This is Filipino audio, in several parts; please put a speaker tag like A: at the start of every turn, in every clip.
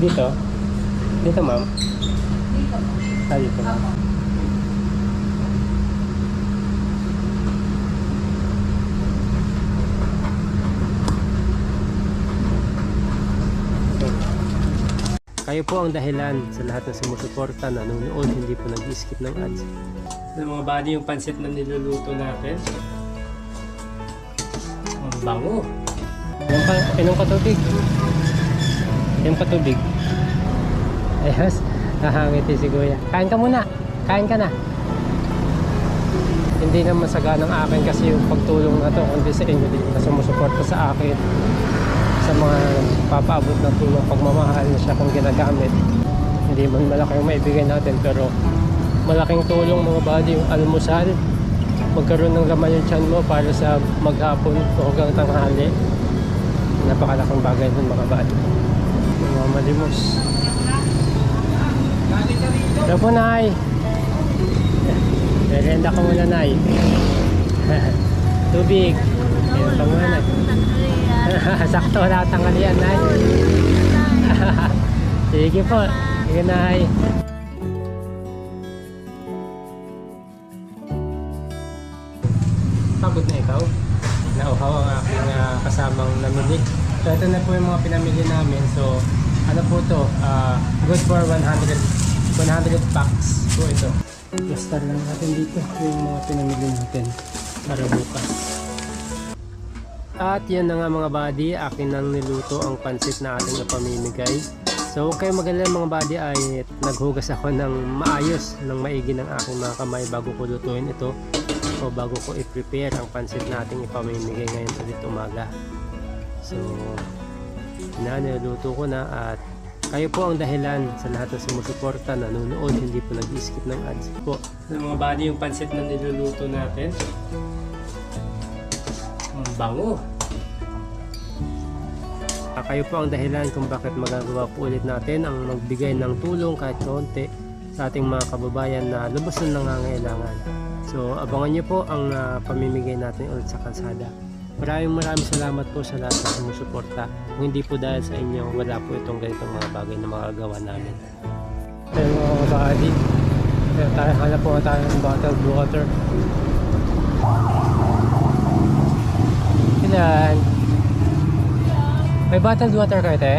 A: Dito? Dito, ma'am?
B: Dito.
A: Ah, dito, ma'am.
B: Opo.
A: Kayo po ang dahilan sa lahat ng sumusuporta, nanonood, hindi po nag-skip ng ads. Sa mga body yung pansit na niluluto natin. Ang bango. Inom pa, inom ka tubig. Inom ka tubig. Ayos. Nahangiti si Kuya. Kain ka muna. Kain ka na. Hindi na masaga ng akin kasi yung pagtulong na to kundi sa inyo din na sumusuporta sa akin sa mga papaabot ng tulong pagmamahal na siya kung ginagamit hindi man malaki yung maibigay natin pero malaking tulong mga buddy yung almusal magkaroon ng laman yung tiyan mo para sa maghapon o hanggang tanghali napakalaking bagay nun mga buddy mga malimos Hello po Nay Merenda ko muna Nay Tubig Ayun pa muna Nay Sakto na tanghalian Nay Sige po Sige Nay Pagod na ikaw? Nauhaw ang aking ah, kasamang namili. So ito na po yung mga pinamili namin. So ano po to? Ah, good for 100 100 packs po ito. Plaster lang natin dito yung mga pinamili natin para bukas. At yan na nga mga buddy, akin nang niluto ang pansit na ating napamimigay. So huwag kayong magalala mga buddy ay naghugas ako ng maayos, ng maigi ng aking mga kamay bago ko lutuin ito o bago ko i-prepare ang pansit nating ipamimigay ngayon ulit umaga. So, na niluto ko na at kayo po ang dahilan sa lahat ng sumusuporta, nanonood, hindi po nag-skip ng ads po. So, mga buddy, yung pansit na niluluto natin. Ang bango! Ah, kayo po ang dahilan kung bakit magagawa po ulit natin ang magbigay ng tulong kahit konti sa ating mga kababayan na lubos na nangangailangan. So abangan nyo po ang ah, pamimigay natin ulit sa kalsada. Maraming maraming salamat po sa lahat ng sumusuporta. Kung hindi po dahil sa inyo, wala po itong ganitong mga bagay na magagawa namin. Ayun mga kabady, kaya tayo hanap po tayo ng bottled water. Ilan? May bottled water kayo, te?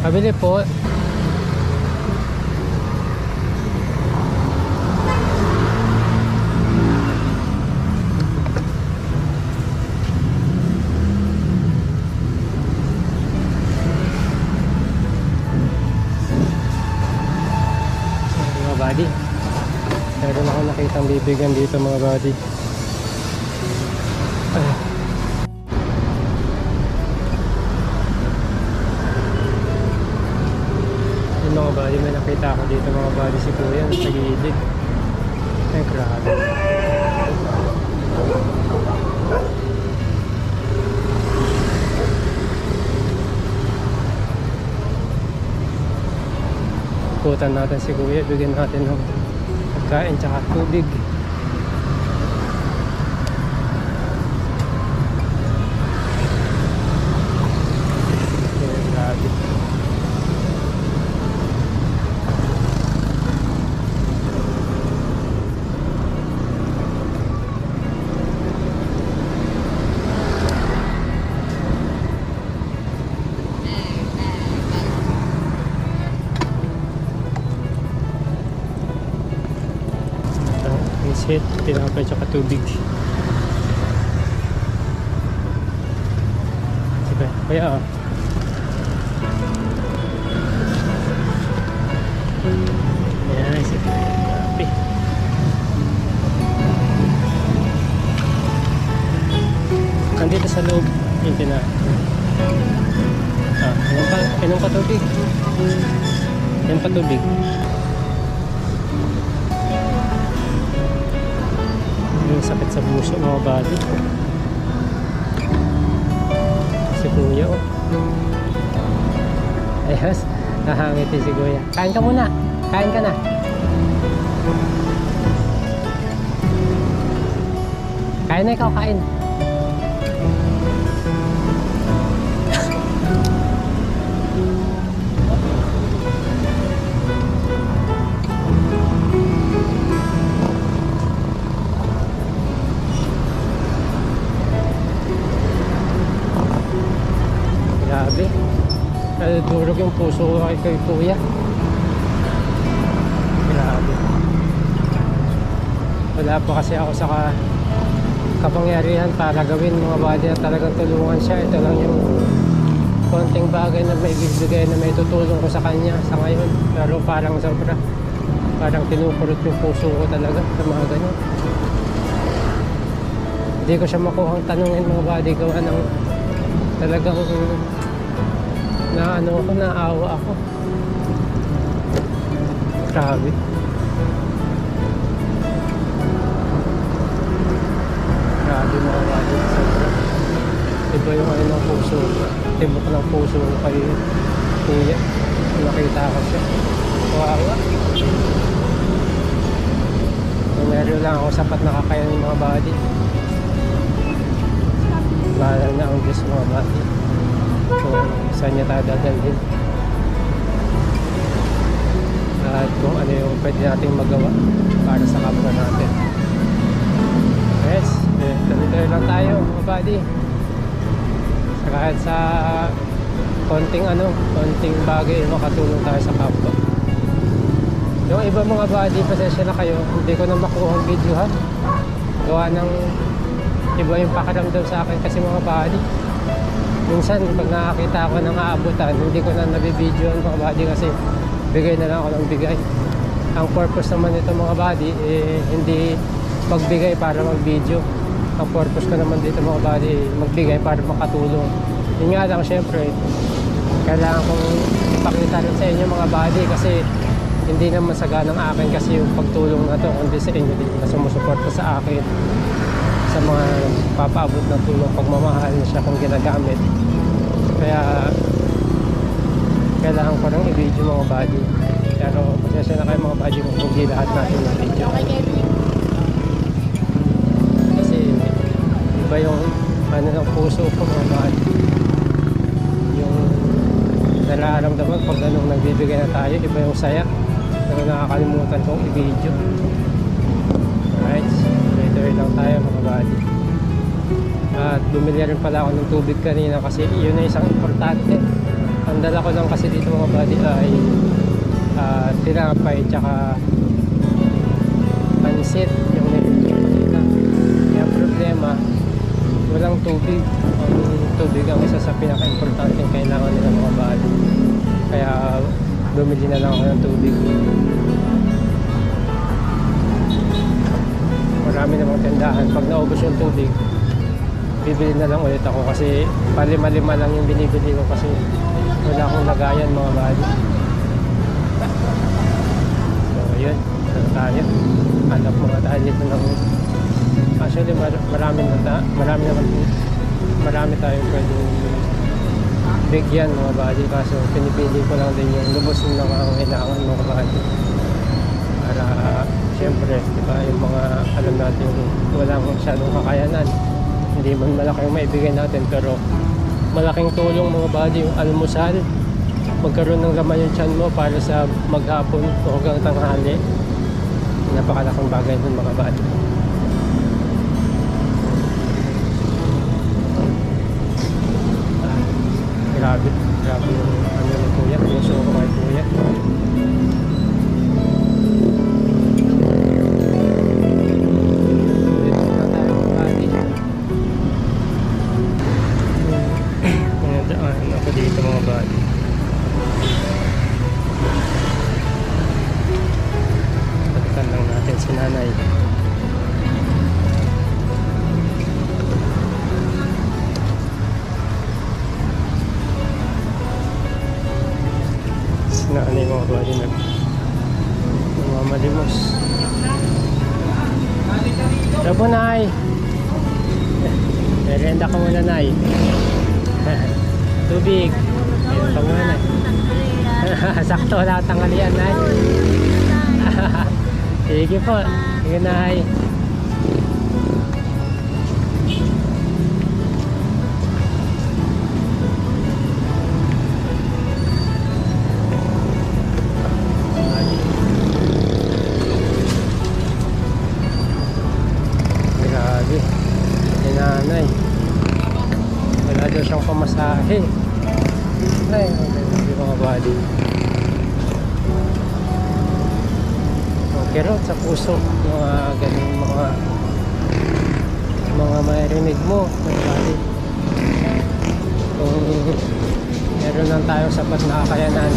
A: Pabili po. Nakitang bibigan dito mga buddy. Ay. Yung mga buddy, may nakita ako dito mga buddy si Kuya sa gilid. Ay, grabe. Ikutan natin si Kuya, bigyan natin ng pagkain tsaka tubig. Isit, tinapay tsaka tubig. Sige, kaya ah. Ayan, isip. Grabe. Nandito sa loob yung tina. Ah, inom ka, inom ka tubig. Inom ka tubig. Yung sakit sa puso mga body. Si Kuya oh. Ayos. Nahangiti si Kuya. Kain ka muna. Kain ka na. Kain na ikaw, kain. Grabe. Nadudurog yung puso ko kay, kay kuya. Grabe. Wala pa kasi ako sa ka, kapangyarihan para gawin mga body na talagang tulungan siya. Ito lang yung konting bagay na may bibigay na may tutulong ko sa kanya sa ngayon. Pero parang sobra. Parang kinukurot yung puso ko talaga sa mga ganyan. Hindi ko siya makuhang tanungin mga body gawa ng talagang na ano ako, naawa ako. Grabe. Grabe mga. Sobra. Iba yung ano ng puso. Tibok ng puso ko kay kuya. Nakita ko siya. Kawawa. Meron lang ako sapat na kakayan ng mga body. Bahala na ang Diyos mga body. Kung saan niya tayo dadalhin. At kung ano yung pwede nating magawa para sa kapwa natin. Yes, eh, ganito lang tayo mga body. Sa kahit sa konting ano, konting bagay makatulong tayo sa kapwa. Yung iba mga body, pasensya na kayo, hindi ko na makuha ang video ha. Gawa ng iba yung pakiramdam sa akin kasi mga body. Minsan pag nakakita ako ng aabutan, hindi ko na nabibideo ang mga body kasi bigay na lang ako ng bigay. Ang purpose naman nito mga body, eh, hindi magbigay para mag-video. Ang purpose ko naman dito mga body, eh, magbigay para makatulong. Yun nga lang, syempre, kailangan kong ipakita rin sa inyo mga body kasi hindi naman saga ng akin kasi yung pagtulong na to, kundi sa inyo din na sumusuporta sa akin sa mga papaabot ng tulong pagmamahal na siya kung ginagamit. Kaya kailangan ko rin i-video mga body. Pero pasensya na kayo mga body kung hindi lahat natin ng video. Kasi iba yung ano ng puso ko mga body. Yung nararamdaman pag ganun nagbibigay na tayo, iba yung saya. Pero nakakalimutan kong i-video. Lang tayo mga body. At bumili rin pala ako ng tubig kanina kasi yun na isang importante. Ang dala ko lang kasi dito mga body ay uh, tinapay tsaka pansit yung. Kaya ang problema, walang tubig. Ang tubig ang isa sa pinaka-importante kailangan nila mga body. Kaya bumili na lang ako ng tubig. Marami namang tindahan. Pag naubos yung tubig, bibili na lang ulit ako kasi palima-lima lang yung binibili ko kasi wala akong lagayan mga bali. So, yun. Ano tayo? Hanap mga tayo dito ng actually mar marami na ta marami naman marami tayong pwedeng bigyan mga bali kaso pinipili ko lang din yung lubos na nangangailangan mga bali para siyempre, di ba, yung mga alam natin walang masyadong kakayanan. Hindi man malaki yung maibigay natin, pero malaking tulong mga body yung almusal. Magkaroon ng laman yung tiyan mo para sa maghapon o hanggang tanghali. Napakalaking bagay nun mga body. Ah, grabe, grabe yung ano ni kuya, puso ko Merenda ka muna, Nay. Tubig. Ayun pa muna, Nay. Sakto wala tanghalian, Nay. Sige po. Sige, Nay. Okay raw, sa puso. Mga ganun mga mga marinig mo. Body. Kung meron lang tayo sapat na kakayanan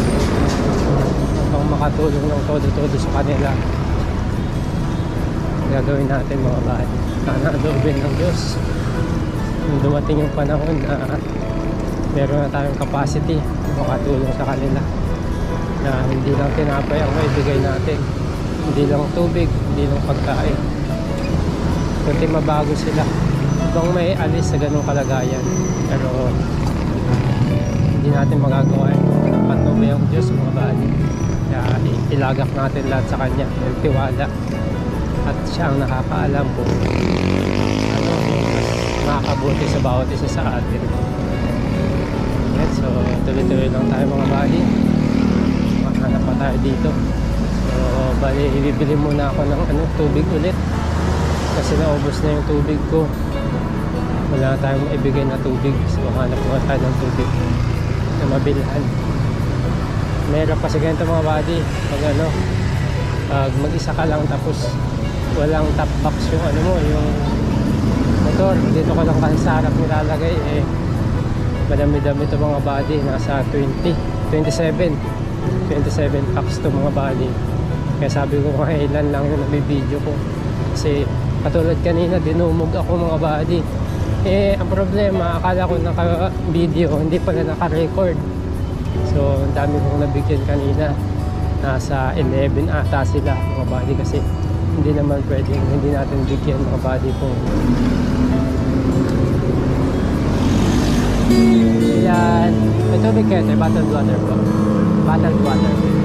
A: upang makatulong ng todo-todo sa kanila gagawin natin mga body. Sana doobin ng Diyos. Dumating yung panahon na meron na tayong capacity makatulong sa kanila. Na hindi lang tinapay ang maibigay natin. Hindi lang tubig, hindi lang pagkain. Kundi mabago sila. Ibang may alis sa ganong kalagayan. Pero hindi natin magagawa yun. Patnubay ang Diyos mga bali kaya ilagak natin lahat sa Kanya. Ng tiwala. At siya ang nakakaalam kung ano makakabuti sa bawat isa sa atin so tuloy-tuloy lang tayo mga bali. Makahanap pa tayo dito. So, bali, ibibili muna ako ng ano, tubig ulit. Kasi naubos na yung tubig ko. Wala tayong maibigay na tubig. So, hanap muna tayo ng tubig na mabilhan. Meron kasi ganito mga body. Pag ano, pag mag-isa ka lang tapos walang top box yung ano mo, yung motor. Dito ka lang kasi sa harap nilalagay eh madami-dami ito mga body. Nasa 20 27 27 packs to mga body. Kaya sabi ko nga ilan lang yung nabibideo ko. Kasi katulad kanina dinumog ako mga body. Eh ang problema akala ko naka video hindi pala naka record so ang dami kong nabigyan kanina. Nasa 11 ata sila mga body. Kasi hindi naman pwedeng hindi natin bigyan mga body kung Yan. May tubig kayo, tayo. Bottled water po. Bottled water.